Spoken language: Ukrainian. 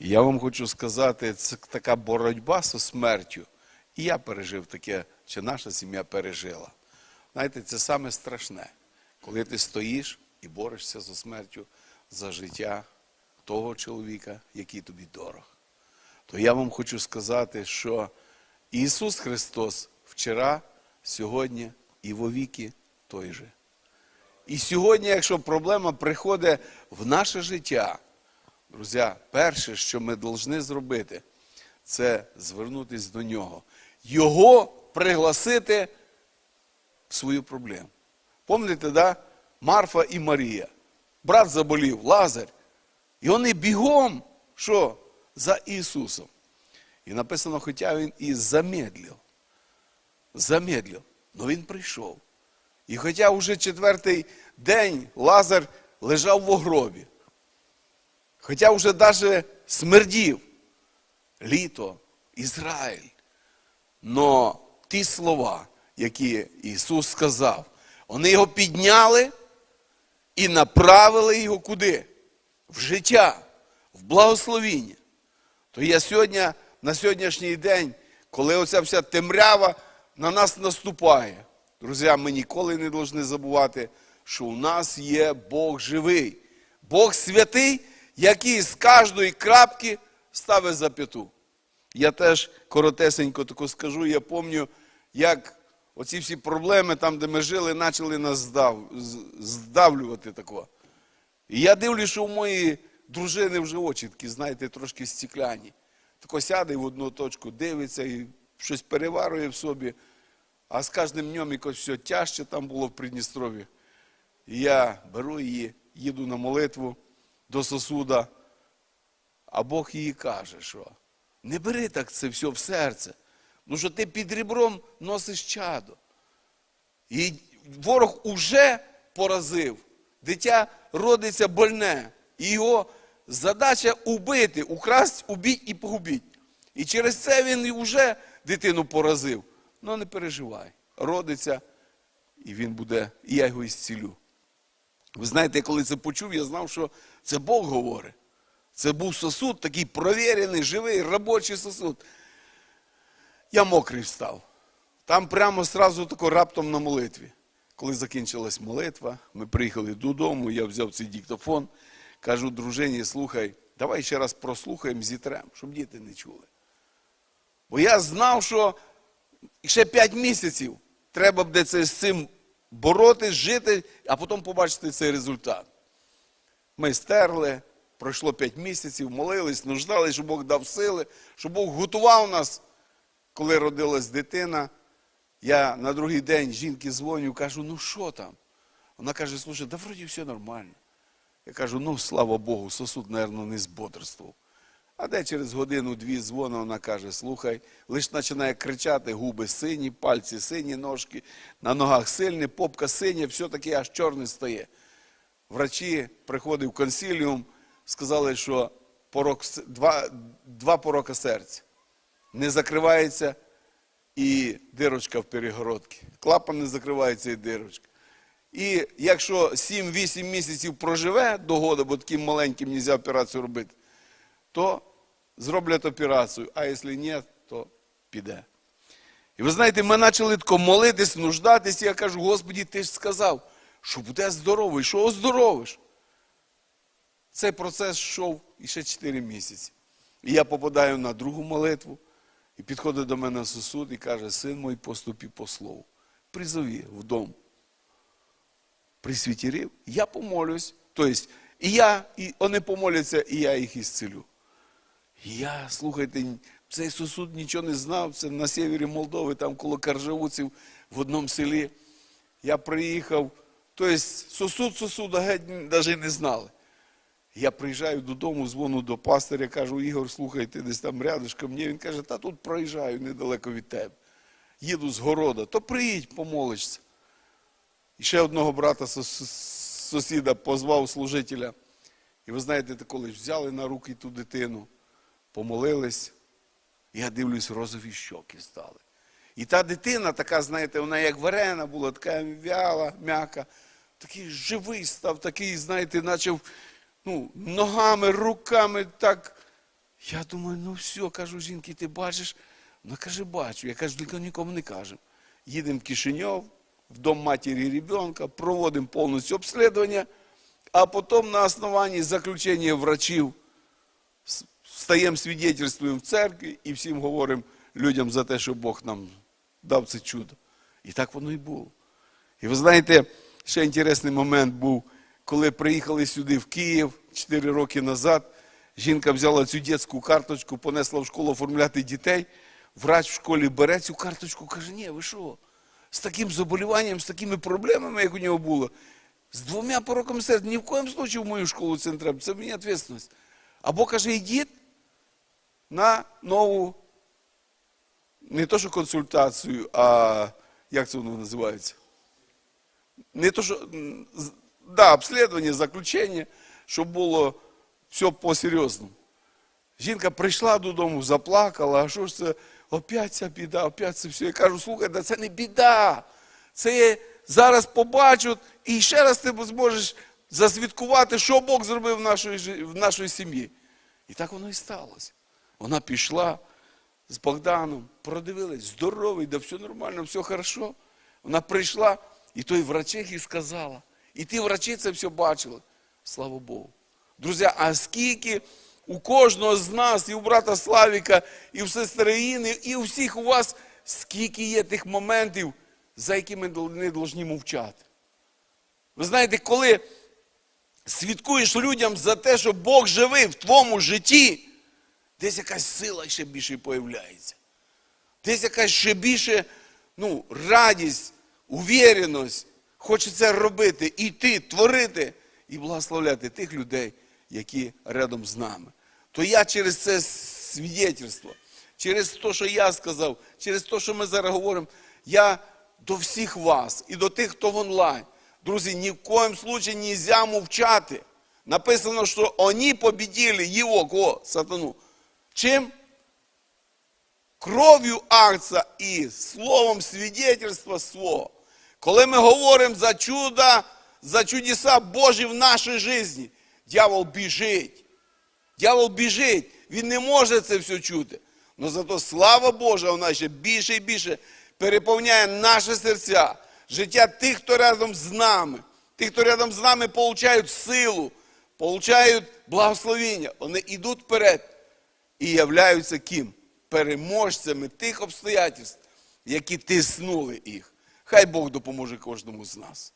Я вам хочу сказати, це така боротьба зі смертю. І я пережив таке, чи наша сім'я пережила. Знаєте, це саме страшне, коли ти стоїш і борешся зі смертю за життя того чоловіка, який тобі дорог. То я вам хочу сказати, що Ісус Христос вчора, сьогодні і вовіки той же. І сьогодні, якщо проблема приходить в наше життя, друзі, перше, що ми повинні зробити, це звернутися до нього. Його пригласити в свою проблему. Пам'ятаєте, да? Марфа і Марія. Брат заболів, Лазар. І вони бігом, що? За Ісусом. І написано, хоча він і замедлив. Замедлив. Но він прийшов. І хоча вже четвертий день Лазар лежав в гробі, хоча вже навіть смердів літо, Ізраїль, но ті слова, які Ісус сказав, вони його підняли і направили його куди? В життя, в благословіння. То я сьогодні, на сьогоднішній день, коли оця вся темрява на нас наступає, друзі, ми ніколи не повинні забувати, що у нас є Бог живий, Бог святий, який з кожної крапки ставить зап'яту. Я теж коротесенько таку скажу, я пам'ятаю, як оці всі проблеми, там, де ми жили, почали нас здав, здавлювати такого. І я дивлюсь, що у моєї дружини вже очі такі, знаєте, трошки стікляні. Тако сяде в одну точку, дивиться і щось переварює в собі, а з кожним днем якось все тяжче там було в Придністрові. І я беру її, їду на молитву до сосуда, а Бог їй каже, що не бери так це все в серце. Ну що ти під ребром носиш чадо. І ворог уже поразив. Дитя родиться больне. І його задача убити, украсть, убити і погубити. І через це він вже дитину поразив. Ну не переживай. Родиться, і він буде, і я його ісцілю. Ви знаєте, коли це почув, я знав, що це Бог говорить. Це був сосуд, такий провірений, живий, робочий сосуд. Я мокрий встав. Там прямо сразу тако раптом на молитві. Коли закінчилась молитва, ми приїхали додому, я взяв цей диктофон, кажу дружині, слухай, давай ще раз прослухаємо зітрем, щоб діти не чули. Бо я знав, що ще 5 місяців треба буде це, з цим боротись, жити, а потім побачити цей результат. Ми стерли, пройшло 5 місяців, молились, нуждались, щоб Бог дав сили, щоб Бог готував нас, коли родилась дитина. Я на другий день жінки дзвоню, кажу, ну що там? Вона каже, слушай, да вроді все нормально. Я кажу, ну слава Богу, сосуд, мабуть, не збодрствував. А де через годину-дві дзвона, вона каже, слухай, лиш починає кричати, губи сині, пальці сині, ножки, на ногах сильні, попка синя, все таке аж чорне стає. Врачі приходив в консиліум, сказали, що порок, два, два порока серця. Не закривається і дирочка в перегородці. Клапан не закривається і дирочка. І якщо 7-8 місяців проживе до года, бо таким маленьким не можна операцію робити, то зроблять операцію, а якщо ні, то піде. І ви знаєте, ми почали тако молитись, нуждатись, і я кажу, Господі, ти ж сказав, що буде здоровий, що оздоровиш. Цей процес йшов іще 4 місяці. І я попадаю на другу молитву, і підходить до мене сусуд і каже, син мой, поступи по слову. Призови в дом. Присвятірів, я помолюсь. Тобто, і я, і вони помоляться, і я їх ісцелю. Я, слухайте, цей сусуд нічого не знав, це на севері Молдови, там коло Каржавуців в одному селі. Я приїхав, тобто сусуд сусуда геть навіть не знали. Я приїжджаю додому, дзвону до пастиря, кажу, Ігор, слухай, ти десь там рядышком. Ні, він каже, та тут проїжджаю недалеко від тебе. Їду з города, то приїдь, помолишся. І ще одного брата сусіда позвав служителя. І ви знаєте, коли взяли на руки ту дитину, помолились, я дивлюсь, розові щоки стали. І та дитина, така, знаєте, вона як варена була, така вяла, м'яка, такий живий став, такий, знаєте, почав ну, ногами, руками так Я думаю, ну все, кажу жінки, ти бачиш? Вона каже, бачу. Я кажу, тільки нікому не кажемо. Їдемо в Кишиньов, в дом матері і ребенка, проводимо повністю обслідування, а потім на основанні заключення врачів стаємо свідетельствуємо в церкві і всім говоримо людям за те, що Бог нам дав це чудо. І так воно і було. І ви знаєте, ще інтересний момент був, коли приїхали сюди в Київ 4 роки назад. Жінка взяла цю дитячу карточку, понесла в школу оформляти дітей. Врач в школі бере цю карточку, каже, ні, ви що? З таким заболіванням, з такими проблемами, як у нього було, з двома пороками серця, ні в коєму случаю в мою школу це не треба, це мені відповідальність. Або каже, йдіть на нову, не то що консультацію, а як це воно називається? Не то, що, да, обслідування, заключення, щоб було все по-серйозному. Жінка прийшла додому, заплакала, а що ж це, опять ця біда, опять це все. Я кажу, слухай, да це не біда. Це зараз побачать, і ще раз ти зможеш засвідкувати, що Бог зробив в нашій, в нашій сім'ї. І так воно і сталося. Вона пішла з Богданом, продивилась, здоровий, да все нормально, все хорошо. Вона прийшла, і той врачих їй сказала. І ті врачі це все бачили. Слава Богу. Друзі, а скільки у кожного з нас, і у брата Славіка, і в сестри Інни, і у всіх у вас, скільки є тих моментів, за якими ми не повинні мовчати. Ви знаєте, коли свідкуєш людям за те, що Бог живий в твоєму житті, десь якась сила ще більше появляється. Десь якась ще більше ну, радість, увіреність. Хочеться робити, іти, творити і благословляти тих людей, які рядом з нами. То я через це свідетельство, через те, що я сказав, через те, що ми зараз говоримо, я до всіх вас і до тих, хто в онлайн. Друзі, ні в коєму случае нельзя мовчати. Написано, що вони победили його, кого? Сатану. Чим? Кров'ю акція і словом свідетельства свого. Коли ми говоримо за чуда, за чудеса Божі в нашій житті, дьявол біжить. Дьявол біжить, він не може це все чути. Но зато слава Божа вона ще більше і більше переповняє наші серця, життя тих, хто рядом з нами. Тих, хто рядом з нами, получають силу, получають благословіння. Вони йдуть вперед і являються ким? Переможцями тих обстоятельств, які тиснули їх. Хай Бог допоможе кожному з нас.